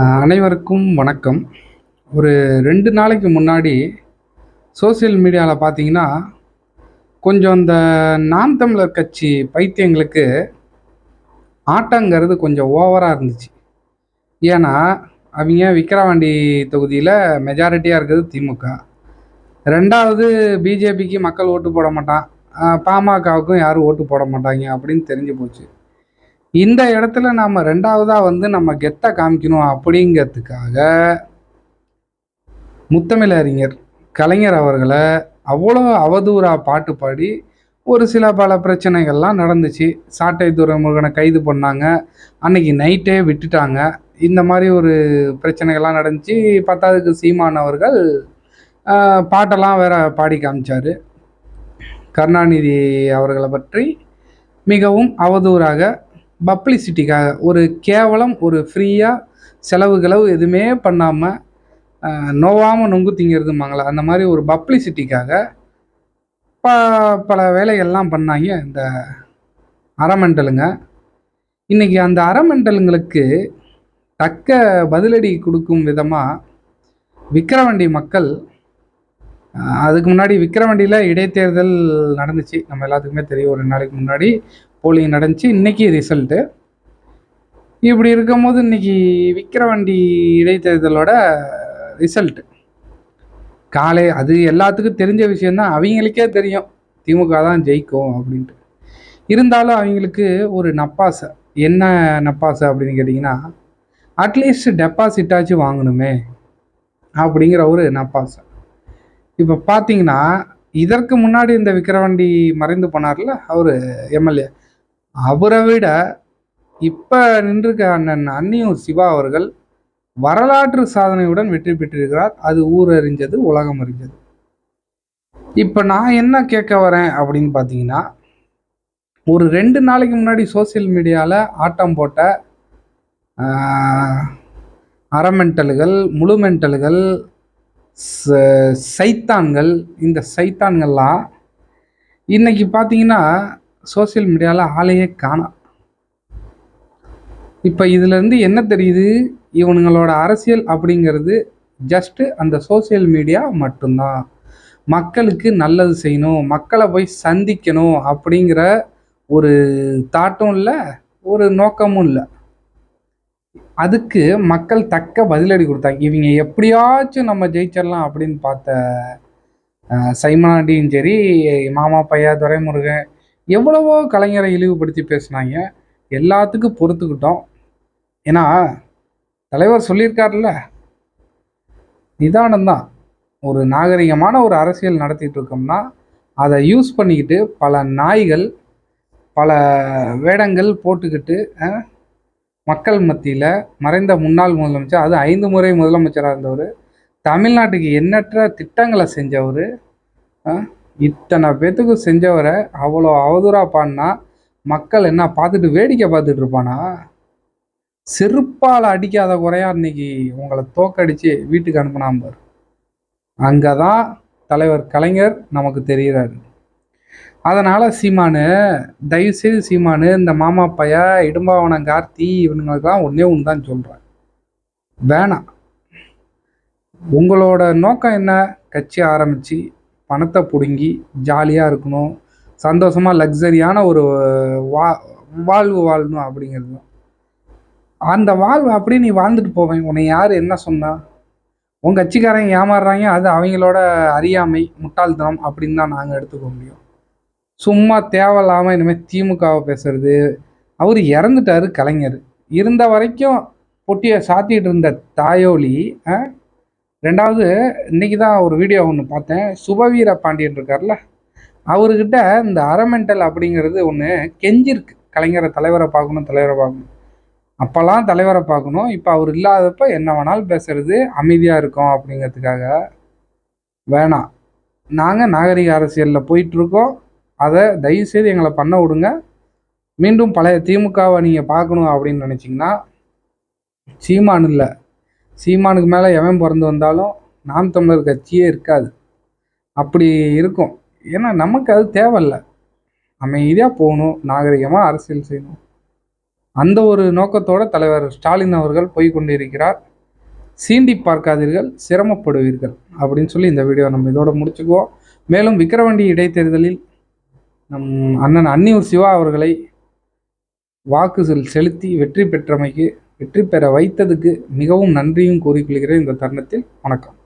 அனைவருக்கும் வணக்கம். ஒரு ரெண்டு நாளைக்கு முன்னாடி சோஷியல் மீடியாவில் பார்த்தீங்கன்னா கொஞ்சம் இந்த நாம் தமிழர் கட்சி பைத்தியங்களுக்கு ஆட்டங்கிறது கொஞ்சம் ஓவராக இருந்துச்சு. ஏன்னா அவங்க விக்கிரவாண்டி தொகுதியில் மெஜாரிட்டியாக இருக்கிறது திமுக. ரெண்டாவது பிஜேபிக்கு மக்கள் ஓட்டு போட மாட்டான். பாமகவுக்கும் யாரும் ஓட்டு போட மாட்டாங்க அப்படின்னு தெரிஞ்சு போச்சு. இந்த இடத்துல நம்ம ரெண்டாவதாக வந்து நம்ம கெத்தை காமிக்கணும் அப்படிங்கிறதுக்காக முத்தமிழ் அறிஞர் கலைஞர் அவர்களை அவ்வளோ அவதூறாக பாட்டு பாடி ஒரு சில பல பிரச்சனைகள்லாம் நடந்துச்சு. சாட்டை துறைமுருகனை கைது பண்ணாங்க. அன்னைக்கு நைட்டே விட்டுட்டாங்க. இந்த மாதிரி ஒரு பிரச்சனைகள்லாம் நடந்துச்சு. பத்தாவதுக்கு சீமான் அவர்கள் பாட்டெல்லாம் வேற பாடி காமிச்சார். கருணாநிதி அவர்களை பற்றி மிகவும் அவதூறாக பப்ளிசிட்டிக்காக ஒரு கேவலம் ஒரு ஃப்ரீயாக செலவு கிளவு எதுவுமே பண்ணாமல் நோவாமல் நொங்கு திங்கிறதுமாங்களா அந்த மாதிரி ஒரு பப்ளிசிட்டிக்காக ப பல வேலைகள்லாம் பண்ணாங்க இந்த அறமெண்டலுங்க இன்றைக்கி அந்த அறமெண்டலுங்களுக்கு தக்க பதிலடி கொடுக்கும் விதமாக விக்கிரவண்டி மக்கள் அதுக்கு முன்னாடி விக்கிரவண்டியில் இடைத்தேர்தல் நடந்துச்சு. நம்ம எல்லாத்துக்குமே தெரியும் ஒரு ரெண்டு நாளைக்கு முன்னாடி போலிங் நடந்துச்சு. இன்றைக்கி ரிசல்ட்டு இப்படி இருக்கும்போது இன்னைக்கு விக்கிரவாண்டி இடைத்தேர்தலோட ரிசல்ட்டு காலை அது எல்லாத்துக்கும் தெரிஞ்ச விஷயந்தான் அவங்களுக்கே தெரியும். திமுக தான் ஜெயிக்கும் அப்படின்ட்டு. இருந்தாலும் அவங்களுக்கு ஒரு நப்பாசை. என்ன நப்பாசை அப்படின்னு கேட்டிங்கன்னா அட்லீஸ்ட் டெபாசிட்டாச்சும் வாங்கணுமே அப்படிங்கிற ஒரு நப்பாசை. இப்போ பார்த்தீங்கன்னா இதற்கு முன்னாடி இந்த விக்கிரவாண்டி மறைந்து போனார்ல அவர் எம்எல்ஏ. அவரை விட இப்போ நின்றுக்க அண்ணன் அன்னியூர் சிவா அவர்கள் வரலாற்று சாதனையுடன் வெற்றி பெற்றிருக்கிறார். அது ஊர் அறிஞ்சது உலகம் அறிஞ்சது. இப்போ நான் என்ன கேட்க வரேன் அப்படின்னு பார்த்தீங்கன்னா ஒரு ரெண்டு நாளைக்கு முன்னாடி சோஷியல் மீடியாவில் ஆட்டம் போட்ட அறமெண்டல்கள் முழுமெண்டல்கள் சைத்தான்கள் இந்த சைத்தான்கள்லாம் இன்னைக்கு பார்த்தீங்கன்னா சோஷியல் மீடியாவில் ஆளையே காணா. இப்போ இதுலேருந்து என்ன தெரியுது? இவனுங்களோட அரசியல் அப்படிங்கிறது ஜஸ்ட்டு அந்த சோஷியல் மீடியா மட்டும்தான். மக்களுக்கு நல்லது செய்யணும் மக்களை போய் சந்திக்கணும் அப்படிங்கிற ஒரு தாட்டும் இல்லை ஒரு நோக்கமும் இல்லை. அதுக்கு மக்கள் தக்க பதிலடி கொடுத்தாங்க. இவங்க எப்படியாச்சும் நம்ம ஜெயிச்சிடலாம் அப்படின்னு பார்த்த அஹ், சைமனாண்டியும் சரி மாமா பையா துரைமுருகன் எவ்வளவோ கலைஞரை இழிவுபடுத்தி பேசுனாங்க. எல்லாத்துக்கும் பொறுத்துக்கிட்டோம். ஏன்னா தலைவர் சொல்லியிருக்காருல்ல நிதானம்தான். ஒரு நாகரிகமான ஒரு அரசியல் நடத்திட்டு இருக்கோம்னா அதை யூஸ் பண்ணிக்கிட்டு பல நாய்கள் பல வேடங்கள் போட்டுக்கிட்டு மக்கள் மத்தியில் மறைந்த முன்னாள் முதலமைச்சர் அது ஐந்து முறை முதலமைச்சராக இருந்தவர் தமிழ்நாட்டுக்கு எண்ணற்ற திட்டங்களை செஞ்சவர் இத்தனை பேத்துக்கு செஞ்சவரை அவ்வளோ அவதூறாக பாடினா மக்கள் என்ன பார்த்துட்டு வேடிக்கை பார்த்துட்டு இருப்பானா? செருப்பால் அடிக்காத குறையா இன்னைக்கு உங்களை தோக்கடிச்சு வீட்டுக்கு அனுப்புனாம பாரு. அங்கே தான் தலைவர் கலைஞர் நமக்கு தெரிகிறாரு. அதனால் சீமானு தயவுசெய்து சீமானு இந்த மாமா பையா இடும்பாவனம் கார்த்தி இவனுங்களுக்கெல்லாம் ஒன்றே ஒன்று தான் சொல்கிறேன் வேணாம். உங்களோட நோக்கம் என்ன? கட்சி ஆரம்பித்து பணத்தை பிடுங்கி ஜாலியாக இருக்கணும் சந்தோஷமாக லக்ஸரியான ஒரு வா வாழ்வு வாழணும் அப்படிங்கிறது தான். அந்த வாழ்வு அப்படியே நீ வாழ்ந்துட்டு போவேன். உன்னை யார் என்ன சொன்னா? உன் கட்சிக்காரங்க ஏமாறுறாங்க அது அவங்களோட அறியாமை முட்டாள்தனம் அப்படின்னு தான் நாங்கள் எடுத்துக்க முடியும். சும்மா தேவையில்லாமல் இனிமேல் திமுகவை பேசுறது. அவர் இறந்துட்டாரு கலைஞர். இருந்த வரைக்கும் பொட்டியை சாத்திட்டு இருந்த தாயோலி ஆ? ரெண்டாவது இன்னைக்கு தான் ஒரு வீடியோ ஒன்று பார்த்தேன். சுபவீர பாண்டியன் இருக்கார்ல அவர்கிட்ட இந்த அரமெண்டல் அப்படிங்கிறது ஒன்று கெஞ்சிருக்கு. கலைஞரை தலைவரை பார்க்கணும் தலைவரை பார்க்கணும். அப்போல்லாம் தலைவரை பார்க்கணும். இப்போ அவர் இல்லாதப்ப என்ன வேணாலும் பேசுறது அமைதியாக இருக்கும் அப்படிங்கிறதுக்காக. வேணாம். நாங்கள் நாகரிக அரசியலில் போயிட்டுருக்கோம். அதை தயவுசெய்து எங்களை பண்ண விடுங்க. மீண்டும் பழைய திமுகவை நீங்கள் பார்க்கணும் அப்படின்னு நினச்சிங்கன்னா சீமான் இல்லை. சீமானுக்கு மேலே எவன் பிறந்து வந்தாலும் நாம் தமிழர் கட்சியே இருக்காது. அப்படி இருக்கும். ஏன்னா நமக்கு அது தேவையில்ல. அமைதியாக போகணும் நாகரிகமாக அரசியல் செய்யணும். அந்த ஒரு நோக்கத்தோட தலைவர் ஸ்டாலின் அவர்கள் போய் கொண்டிருக்கிறார். சீண்டி பார்க்காதீர்கள் சிரமப்படுவீர்கள் அப்படின்னு சொல்லி இந்த வீடியோ நம்ம இதோட முடிச்சுக்குவோம். மேலும் விக்கிரவாண்டி இடைத்தேர்தலில் நம் அண்ணன் அன்னியூர் சிவா அவர்களை வாக்கு செலுத்தி வெற்றி பெற்றமைக்கு வெற்றி பெற வைத்ததுக்கு மிகவும் நன்றியும் கூறிக்கொள்கிறேன் இந்த தருணத்தில். வணக்கம்.